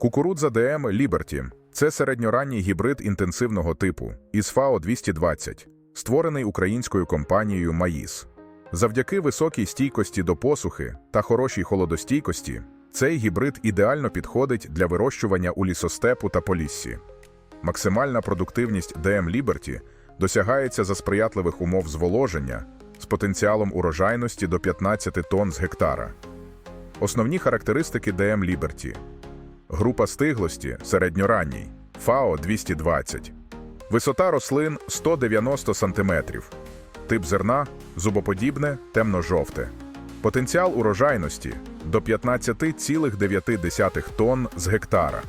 Кукурудза ДМ Liberty – це середньоранній гібрид інтенсивного типу із ФАО 220, створений українською компанією Маїс. Завдяки високій стійкості до посухи та хорошій холодостійкості, цей гібрид ідеально підходить для вирощування у лісостепу та поліссі. Максимальна продуктивність DM Liberty досягається за сприятливих умов зволоження з потенціалом урожайності до 15 тонн з гектара. Основні характеристики DM Liberty – група стиглості середньоранній. ФАО 220, висота рослин 190 см, тип зерна зубоподібне, темно-жовте, потенціал урожайності до 15,9 тонн з гектара.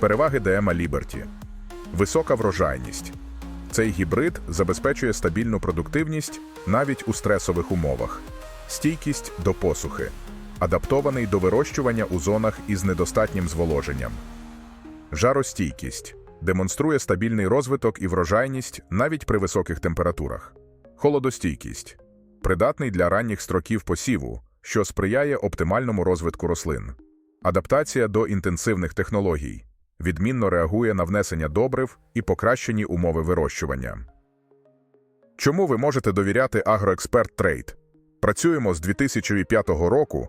Переваги ДМа Liberty – висока врожайність. Цей гібрид забезпечує стабільну продуктивність навіть у стресових умовах, стійкість до посухи, адаптований до вирощування у зонах із недостатнім зволоженням. Жаростійкість демонструє стабільний розвиток і врожайність навіть при високих температурах. Холодостійкість придатний для ранніх строків посіву, що сприяє оптимальному розвитку рослин. Адаптація до інтенсивних технологій відмінно реагує на внесення добрив і покращені умови вирощування. Чому ви можете довіряти Агроексперт Трейд? Працюємо з 2005 року